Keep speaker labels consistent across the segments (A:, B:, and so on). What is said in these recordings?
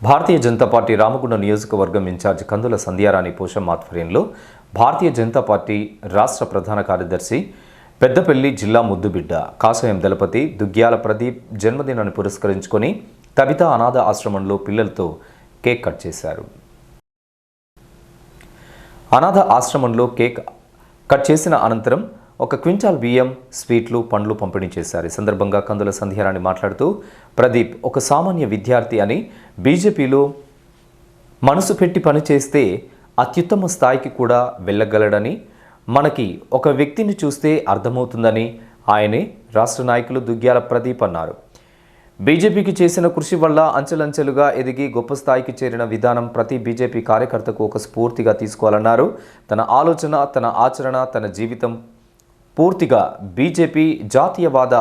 A: Bharatiya Janata party Ramagundam నియోజకవర్గం incharge కందుల సంధ్యారాణి పోషం ఆధ్వర్యంలో Bharatiya Janata party రాష్ట్ర ప్రధాన కార్యదర్శి పెద్దపల్లి జిల్లా ముద్దుబిడ్డ కాసయం దళపతి దుగ్గ్యాల ప్రదీప్ జన్మదినాన్ని పురస్కరించుకొని కవిత అనాథ ఆశ్రమంలో పిల్లలతో కేక్ కట్ చేశారు. అనాథ ఆశ్రమంలో కేక్ కట్ చేసిన అనంతరం ఒక క్వింటాల్ బియ్యం స్వీట్లు పండ్లు పంపిణీ చేశారు. ఈ సందర్భంగా కందుల సంధ్యారాణి మాట్లాడుతూ ప్రదీప్ ఒక సామాన్య విద్యార్థి అని బీజేపీలో మనసు పెట్టి పనిచేస్తే అత్యుత్తమ స్థాయికి కూడా వెళ్ళగలడని మనకి ఒక వ్యక్తిని చూస్తే అర్థమవుతుందని ఆయనే రాష్ట్ర నాయకులు దుగ్గ్యాల ప్రదీప్ అన్నారు. బీజేపీకి చేసిన కృషి వల్ల అంచెలంచెలుగా ఎదిగి గొప్ప స్థాయికి చేరిన విధానం ప్రతి బీజేపీ కార్యకర్తకు ఒక స్ఫూర్తిగా తీసుకోవాలన్నారు. తన ఆలోచన తన ఆచరణ తన జీవితం పూర్తిగా బీజేపీ జాతీయవాద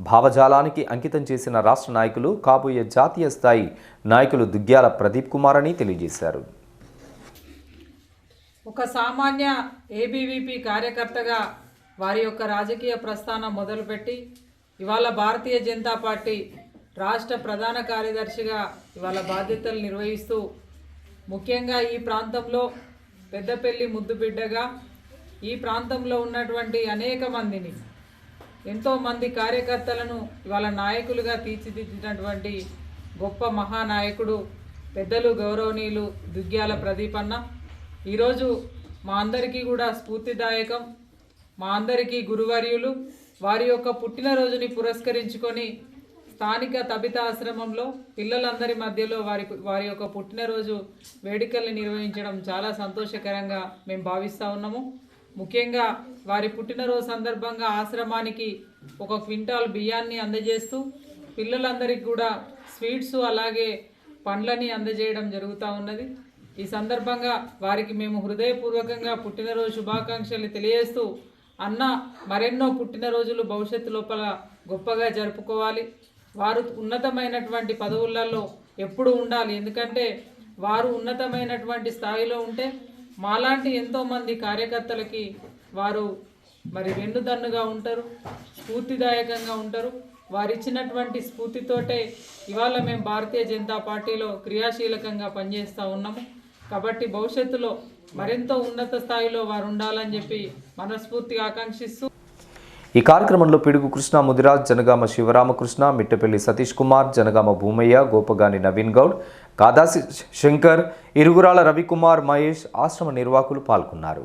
A: భావజాలానికి అంకితం చేసిన రాష్ట్ర నాయకులు కాబోయే జాతీయ స్థాయి నాయకులు దుగ్గ్యాల ప్రదీప్ కుమార్ అని తెలియజేశారు.
B: ఒక సామాన్య ఏబీవీపీ కార్యకర్తగా వారి యొక్క రాజకీయ ప్రస్థానం మొదలుపెట్టి ఇవాళ భారతీయ జనతా పార్టీ రాష్ట్ర ప్రధాన కార్యదర్శిగా ఇవాళ బాధ్యతలు నిర్వహిస్తూ ముఖ్యంగా ఈ ప్రాంతంలో పెద్దపల్లి ముద్దుబిడ్డగా ఈ ప్రాంతంలో ఉన్నటువంటి అనేక మందిని ఎంతోమంది కార్యకర్తలను ఇవాళ నాయకులుగా తీర్చిదిద్దినటువంటి గొప్ప మహానాయకుడు పెద్దలు గౌరవనీయులు దుగ్గ్యాల ప్రదీపన్న ఈరోజు మా అందరికీ కూడా స్ఫూర్తిదాయకం. మా అందరికీ గురువర్యులు వారి యొక్క పుట్టినరోజుని పురస్కరించుకొని స్థానిక తబిత ఆశ్రమంలో పిల్లలందరి మధ్యలో వారి వారి యొక్క పుట్టినరోజు వేడుకల్ని నిర్వహించడం చాలా సంతోషకరంగా మేము భావిస్తూ ఉన్నాము. ముఖ్యంగా వారి పుట్టినరోజు సందర్భంగా ఆశ్రమానికి ఒక క్వింటాల్ బియ్యాన్ని అందజేస్తూ పిల్లలందరికీ కూడా స్వీట్స్ అలాగే పండ్లని అందజేయడం జరుగుతూ ఉన్నది. ఈ సందర్భంగా వారికి మేము హృదయపూర్వకంగా పుట్టినరోజు శుభాకాంక్షలు తెలియజేస్తూ అన్న మరెన్నో పుట్టినరోజులు భవిష్యత్తు లోపల గొప్పగా జరుపుకోవాలి. వారు ఉన్నతమైనటువంటి పదవులలో ఎప్పుడు ఉండాలి. ఎందుకంటే వారు ఉన్నతమైనటువంటి స్థాయిలో ఉంటే మాలాంటి ఎంతోమంది కార్యకర్తలకి వారు మరి వెన్నుదన్నుగా ఉంటారు స్ఫూర్తిదాయకంగా ఉంటారు. వారు ఇచ్చినటువంటి స్ఫూర్తితోటే ఇవాళ మేము భారతీయ జనతా పార్టీలో క్రియాశీలకంగా పనిచేస్తూ ఉన్నాము. కాబట్టి భవిష్యత్తులో మరింత ఉన్నత స్థాయిలో వారు ఉండాలని చెప్పి మనస్ఫూర్తిగా ఆకాంక్షిస్తూ
A: ఈ కార్యక్రమంలో పిడుగు కృష్ణ ముదిరాజ్ జనగామ శివరామకృష్ణ మిట్టపల్లి సతీష్ కుమార్ జనగామ భూమయ్య గోపగాని నవీన్ గౌడ్ కాదాశి శంకర్ ఇరుగురాల రవికుమార్ మహేష్ ఆశ్రమ నిర్వాహకులు పాల్గొన్నారు.